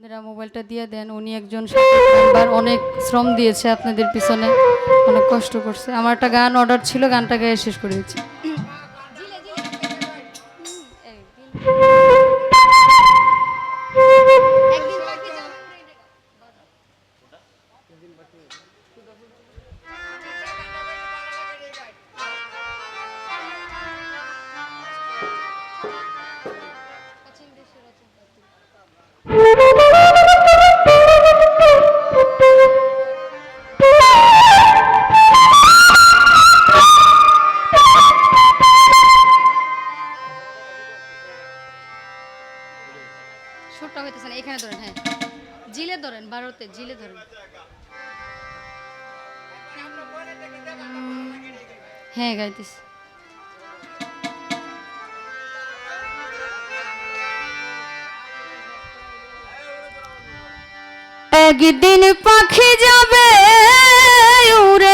আপনারা মোবাইলটা দিয়ে দেন, উনি একজন অনেক শ্রম দিয়েছে আপনাদের পিছনে, অনেক কষ্ট করছে। আমার একটা গান অর্ডার ছিল, গানটা গায়ে শেষ করে দিচ্ছি। এখানে ধরেন হ্যাঁ। জিলে ধরেন ভারতে জিলে ধরেন। হ্যাঁ গাইতেছি। একদিন পাখি যাবে উড়ে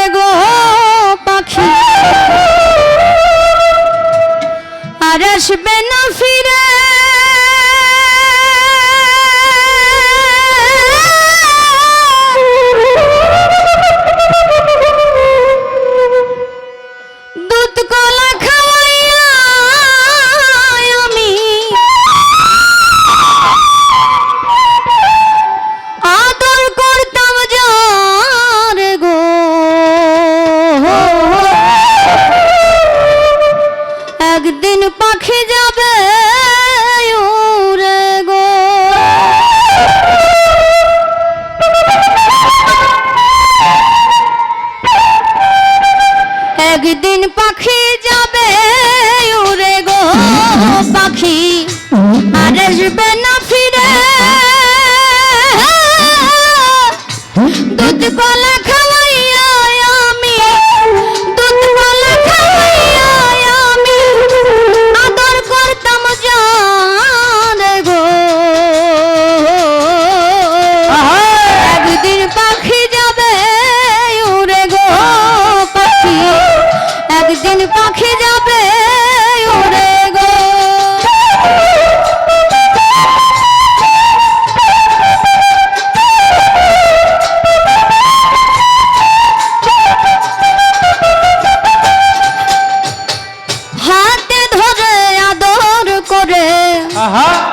পাখি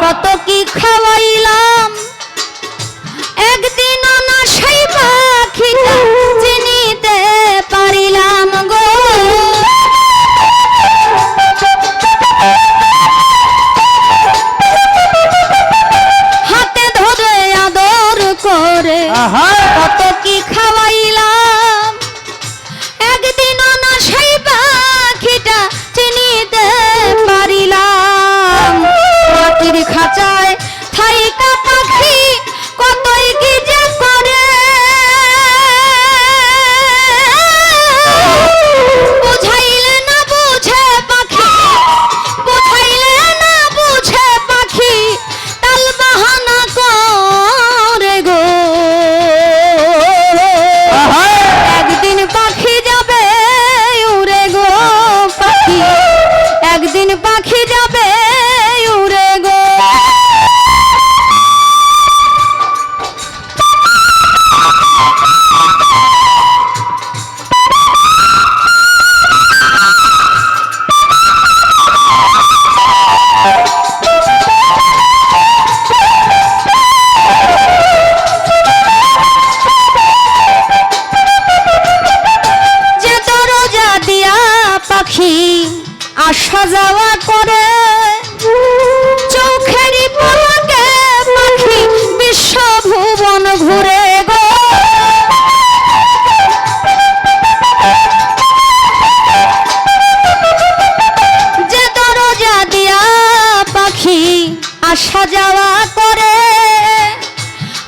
কত কি খাওয়াইলাম আসা করে। চোখেরই পলকে পাখি বিশ্ব ভুবন ঘুরে গো। যে দরজা দিয়া পাখি আসা যাওয়া করে।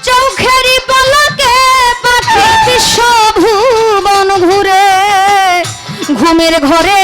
চোখেরই পলকে পাখি বিশ্ব ভুবন ঘুরে। ঘুমের ঘরে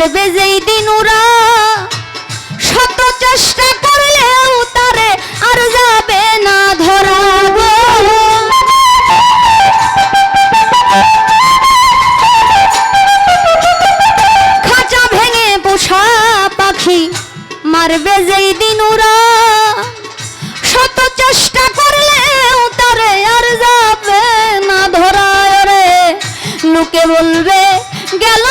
মারবে যেই দিন ওরা। শত চেষ্টা করলেও তারে আর যাবে না ধরা। খাঁচা ভেঙে পোষা পাখি মারবে যেই দিন ওরা। শত চেষ্টা করলেও তারে আর যাবে না ধরা। রে লোকে বলবে গেল